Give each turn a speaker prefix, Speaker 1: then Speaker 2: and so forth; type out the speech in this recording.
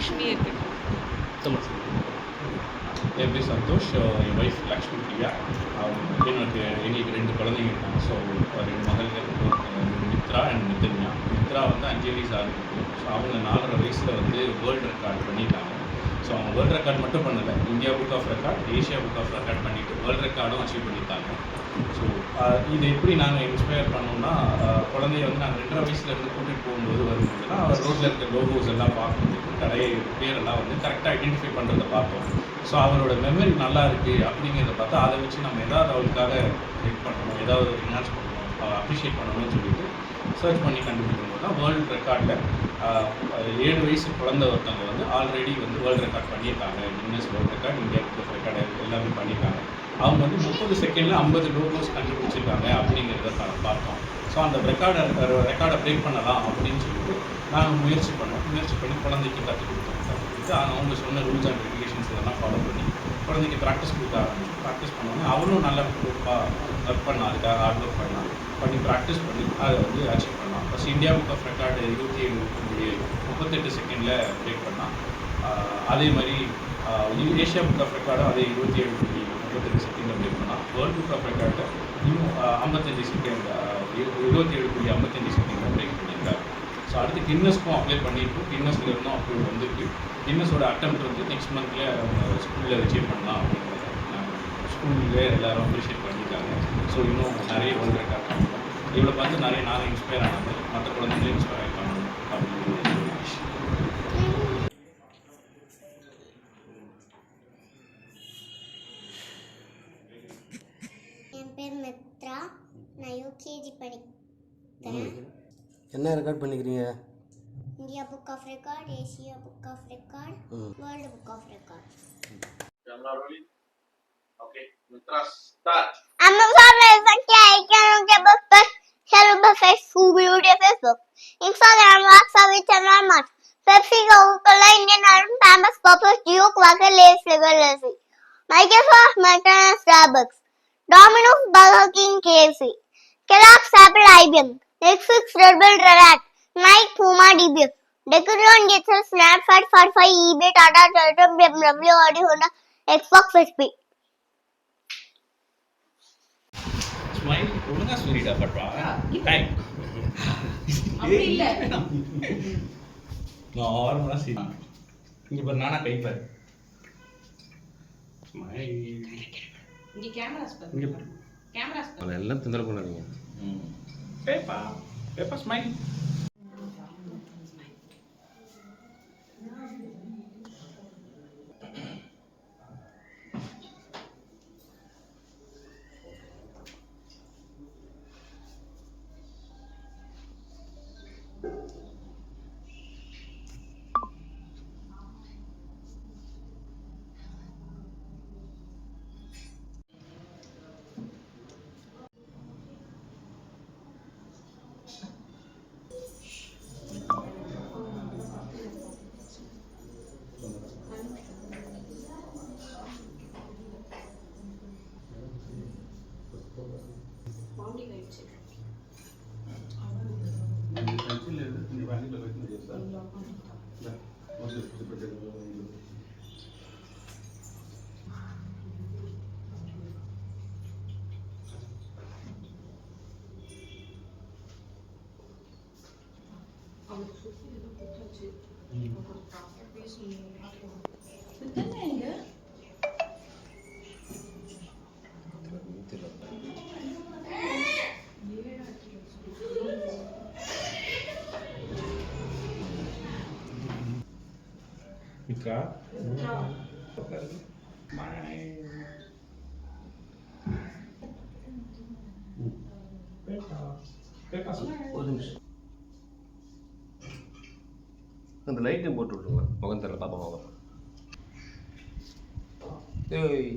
Speaker 1: லக்ஷ்மி இருக்கட்டும் என் சந்தோஷ் என் ஒய்ஃப் லக்ஷ்மி பிரியா அவங்க எங்களுக்கு ரெண்டு குழந்தைங்க இருக்காங்க. ஸோ uh, ரெண்டு மகள்கள் uh, மித்ரா அண்ட் மித்தன்யா மித்ரா வந்து அஞ்சு வயசு ஆகுது. ஸோ அவங்க நாலரை வயசில் வந்து வேர்ல்டு ரெக்கார்ட் பண்ணியிருக்காங்க. ஸோ அவங்க வேர்ல்டு ரெக்கார்ட் மட்டும் பண்ணலை. India book of record Asia book of record பண்ணிவிட்டு வேர்ல்டு ரெக்கார்டும் அச்சீவ் பண்ணியிருக்காங்க. ஸோ இது எப்படி நாங்கள் இன்ஸ்பயர் பண்ணோம்னா குழந்தைய வந்து நாங்கள் ரெண்டரை வயசுலேருந்து கூட்டிகிட்டு போகும்போது வரும்போதுனா அவர் ரோட்டில் இருக்க லோகோஸ் எல்லாம் பார்க்கும்போது கடை பேரெல்லாம் வந்து கரெக்டாக ஐடென்டிஃபை பண்ணுறத பார்ப்போம் ஸோ அவரோட மெமரி நல்லா இருக்குது அப்படிங்கிறத பார்த்தா அதை வச்சு நம்ம ஏதாவது அவருக்காக ஹெல்ப் பண்ணணும் ஏதாவது என்ஹான்ஸ் பண்ணணும் அப்ரிஷியேட் பண்ணணும்னு சொல்லிட்டு சர்ச் பண்ணி கண்டுபிடிக்கும் போது தான் வேர்ல்டு ரெக்கார்டில் ஏழு வயசு குழந்த ஒருத்தவங்க வந்து ஆல்ரெடி வந்து வேர்ல்டு ரெக்கார்ட் பண்ணியிருக்காங்க. Guinness world record India book record எல்லாமே பண்ணியிருக்காங்க. அவங்க வந்து முப்பது செகண்டில் ஐம்பது லோகோஸ் கண்டுபிடிச்சிருக்காங்க அப்படிங்கிறத பார்த்தோம். ஸோ அந்த ரெக்கார்டை ரெக்கார்டை பிரேக் பண்ணலாம் அப்படின்னு சொல்லிட்டு நாங்கள் முயற்சி பண்ணோம். முயற்சி பண்ணி குழந்தைக்கு கற்றுக் கொடுத்தோம் கற்றுக் கொடுத்து அவங்க சொன்ன ரூல்ஸ் அண்ட் ரெகுலேஷன்ஸ் இதெல்லாம் ஃபாலோ பண்ணி குழந்தைக்கு ப்ராக்டிஸ் கொடுக்க ப்ராக்டிஸ் பண்ணோன்னே அவரும் நல்லா ஒர்க் பண்ணா அதுக்காக ஹார்ட் ஒர்க் பண்ணலாம். பண்ணி ப்ராக்டிஸ் பண்ணி அதை வந்து அச்சீவ் பண்ணலாம். First India book of record இருபத்தி ஏழு முப்பத்தெட்டு செகண்டில் பிரேக் பண்ணலாம். அதே மாதிரி ஏஷியா புக் ஆஃப் ரெக்கார்டும் அதே இருபத்தி ஏழு புள்ளி முப்பத்தெட்டு செகண்டில் பிரேக் பண்ணலாம். வேர்ல்டு புக் ஆஃப் ரெக்கார்டு இன்னும் ஐம்பத்தஞ்சு செகண்ட் இருபத்தி ஏழு புள்ளி ஐம்பத்தஞ்சு செகண்டில் பிரேக் பண்ணியிருக்காரு. ஸோ அடுத்து கின்னஸ்க்கும் அப்ளை பண்ணியிருக்கோம். கின்னஸில் இருந்தும் அப்ரூவல் வந்திருக்கு. கின்னஸோட அட்டெம்ப்ட் வந்து நெக்ஸ்ட் மந்த்ல ஸ்கூலில் அச்சீவ் பண்ணலாம் அப்படிங்கிறத ஸ்கூலில் எல்லாரும் அப்ரிஷியேட் பண்ணியிருக்காங்க. ஸோ இன்னும் நிறைய வேர்ல்டு ரெக்கார்ட் இவ்வளோ பார்த்து நிறைய நான் இன்ஸ்பயர் ஆனது. மற்ற குழந்தைங்களும் இன்ஸ்பயர் அப்படின்னு விஷயம்
Speaker 2: என் பேர் மித்ரா. நான் யூகேஜி படிக்கிறேன்.
Speaker 3: என்ன ரெக்கார்ட் பண்ணிக்கிறீங்க?
Speaker 2: India book of record Asia
Speaker 3: book
Speaker 2: of record. World book
Speaker 1: of record. Okay, Mitra, start.
Speaker 2: Pampers, Poppers, Duke, Quaker, Lay's, Flavor, Lazy. Microsoft, McDonald's, Starbucks. Domino's, Burger King, KFC. Kellogg's, Apple, IBM. Netflix, Red Bull, Red Hat. Nike, Puma, DBS. Decathlon, DXL, Snapchat, Spotify, eBay, Tata, Toyota, BMW, Audi, Honda, Xbox, HP.
Speaker 1: Smile. ஒழுங்கா சொல்லிடா பட்வா time
Speaker 4: அப்படி இல்ல.
Speaker 1: நார்மலா சரி இங்க பாரு நானா கை பாரு. Smile
Speaker 4: இங்க கேமராஸ் பாரு.
Speaker 1: இங்க பாரு
Speaker 4: கேமராஸ் பாரு.
Speaker 3: எல்லாம் தொந்தரவு பண்ணாதீங்க.
Speaker 1: பேப்பா பேப்பா ஸ்மைல்
Speaker 4: ஆயிடுச்சு சுத்தி ஏதோ குத்தாச்சு ஒரு டாக்டர் பேசணும்
Speaker 1: பேப்பா ஸ்மைல்
Speaker 3: ஒரு நிமிஷம் அந்த லைட்டையும் போட்டு விட்ருங்க முகம் தெரியல பாப்பா பாப்பா ஏய்.